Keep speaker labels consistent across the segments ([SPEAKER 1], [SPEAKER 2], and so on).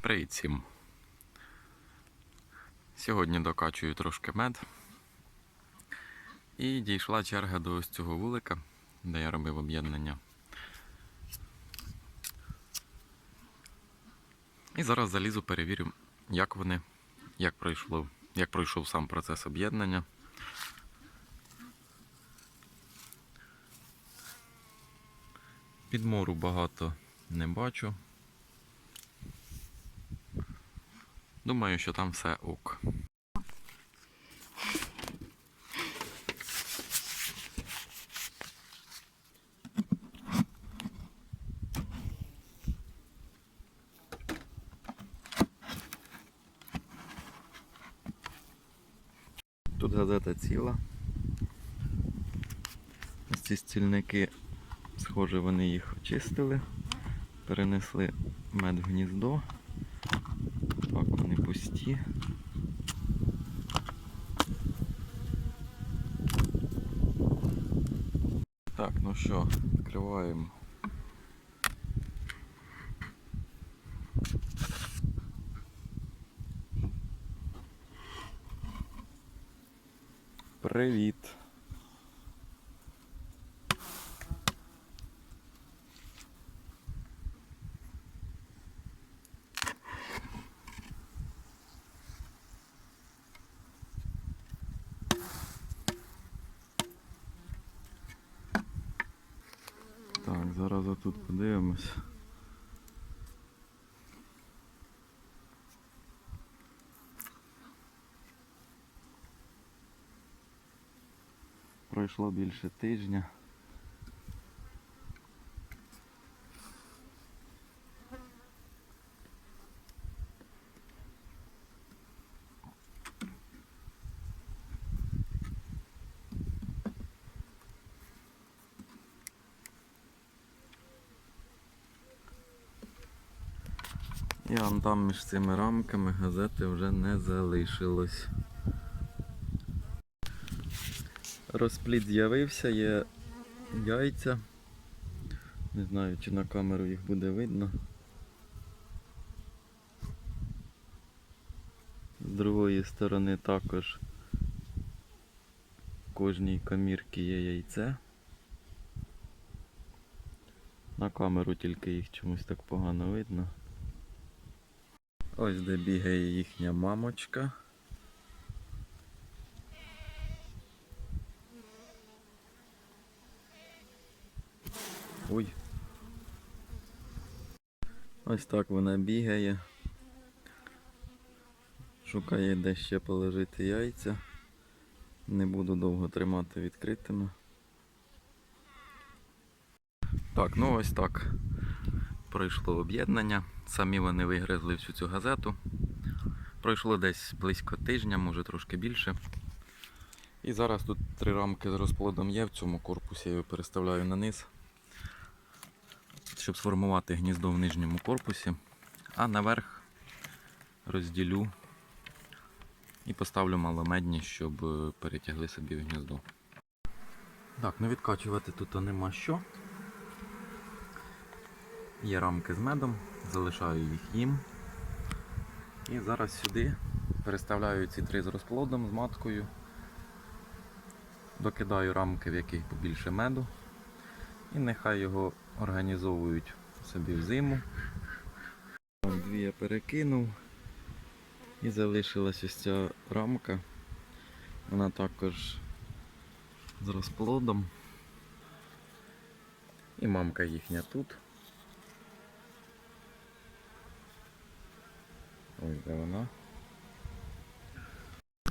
[SPEAKER 1] Привіт всім! Сьогодні докачую трошки мед. І дійшла черга до ось цього вулика, де я робив об'єднання. І зараз залізу, перевірю, як вони, як пройшло, як пройшов сам процес об'єднання. Підмору багато не бачу. Думаю, що там все ок. Тут газета ціла. Ось ці стільники, схоже, вони їх очистили, перенесли мед в гніздо. Так. Так, ну що, відкриваємо. Привіт. Так, зараз тут подивимось. Пройшло більше тижня. І вон там між цими рамками газети вже не залишилось. Розплід з'явився, є яйця. Не знаю, чи на камеру їх буде видно. З другої сторони також в кожній комірці є яйце. На камеру тільки їх чомусь так погано видно. Ось де бігає їхня мамочка. Ой. Ось так вона бігає. Шукає де ще положити яйця. Не буду довго тримати відкритими. Так, ну ось так. Пройшло об'єднання. Самі вони вигризли всю цю газету. Пройшло десь близько тижня, може трошки більше. І зараз тут три рамки з розплодом є в цьому корпусі, я його переставляю на низ, щоб сформувати гніздо в нижньому корпусі. А наверх розділю і поставлю маломедні, щоб е, перетягли собі в гніздо. Так, ну відкачувати тут нема що. Є рамки з медом, залишаю їх їм. І зараз сюди переставляю ці три з розплодом, з маткою. Докидаю рамки, в яких побільше меду. І нехай його організовують собі в зиму. Дві я перекинув. І залишилась ось ця рамка. Вона також з розплодом. І мамка їхня тут. Ось де вона.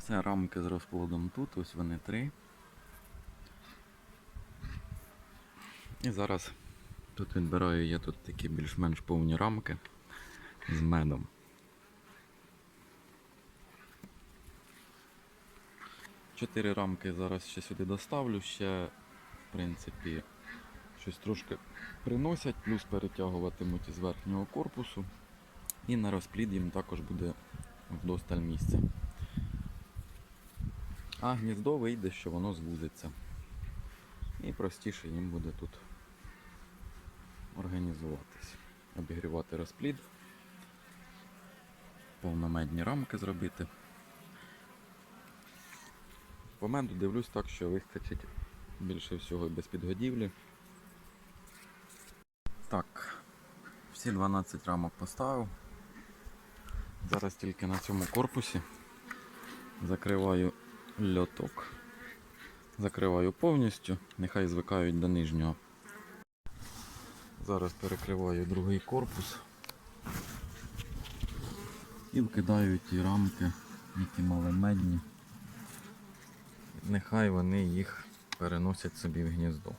[SPEAKER 1] Це рамки з розплодом тут, ось вони три. І зараз тут відбираю я тут такі більш-менш повні рамки з медом. Чотири рамки зараз ще сюди доставлю, ще в принципі щось трошки приносять, плюс перетягуватимуть із верхнього корпусу. І на розплід їм також буде вдосталь місця. А гніздо вийде, що воно звузиться. І простіше їм буде тут організуватись. Обігрівати розплід повномедні рамки зробити. По меду дивлюсь так, що вистачить більше всього і без підгодівлі. Так, всі 12 рамок поставив. Зараз тільки на цьому корпусі закриваю льоток. Закриваю повністю, нехай звикають до нижнього. Зараз перекриваю другий корпус і вкидаю ті рамки, які мали медні. Нехай вони їх переносять собі в гніздо.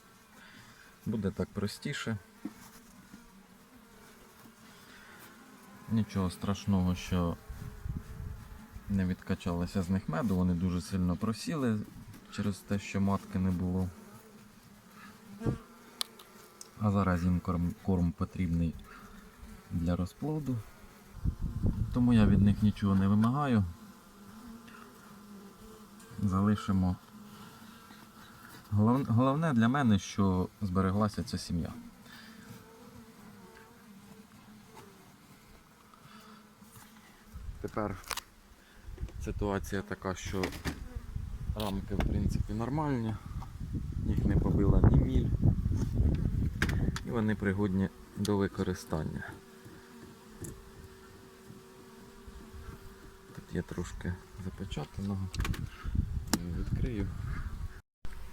[SPEAKER 1] Буде так простіше. Нічого страшного, що не відкачалося з них меду, вони дуже сильно просіли через те, що матки не було. А зараз їм корм, корм потрібний для розплоду. Тому я від них нічого не вимагаю. Залишимо. Головне для мене, що збереглася ця сім'я. Тепер ситуація така, що рамки в принципі нормальні, їх не побила ні міль, і вони пригодні до використання. Тут є трошки запечатаного, відкрию.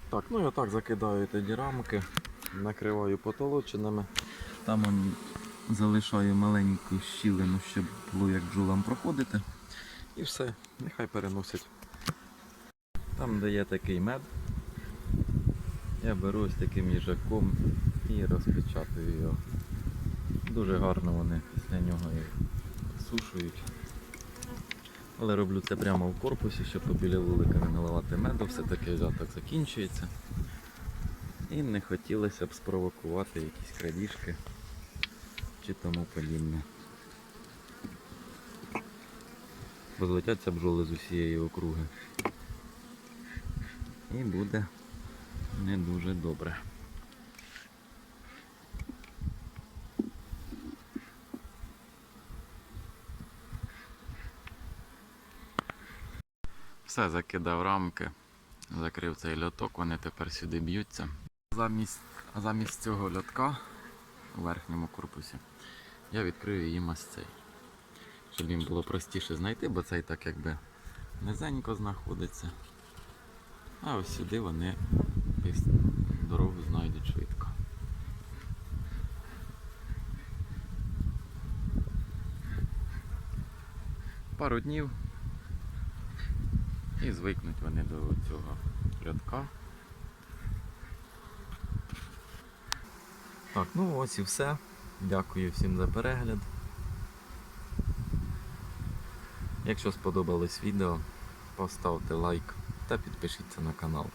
[SPEAKER 1] Так, ну я так закидаю тоді рамки, накриваю потолочинами. Там залишаю маленьку щілину, щоб було як бджолам проходити. І все, нехай переносять. Там, де є такий мед, я беру ось таким їжаком і розпечатую його. Дуже гарно вони після нього і сушують. Але роблю це прямо в корпусі, щоб побіля вулика не наливати меду, все-таки взяток закінчується. І не хотілося б спровокувати якісь крадіжки чи тому подібне. Бо злетяться бджоли з усієї округи. І буде не дуже добре. Все закидав рамки, закрив цей льоток, вони тепер сюди б'ються. Замість, замість цього льотка верхньому корпусі я відкрию їм ось цей. Щоб їм було простіше знайти, бо цей так якби низенько знаходиться. А ось сюди вони дорогу знайдуть швидко. Пару днів і звикнуть вони до цього рядка. Так, ну ось і все. Дякую всім за перегляд. Якщо сподобалось відео, поставте лайк та підпишіться на канал.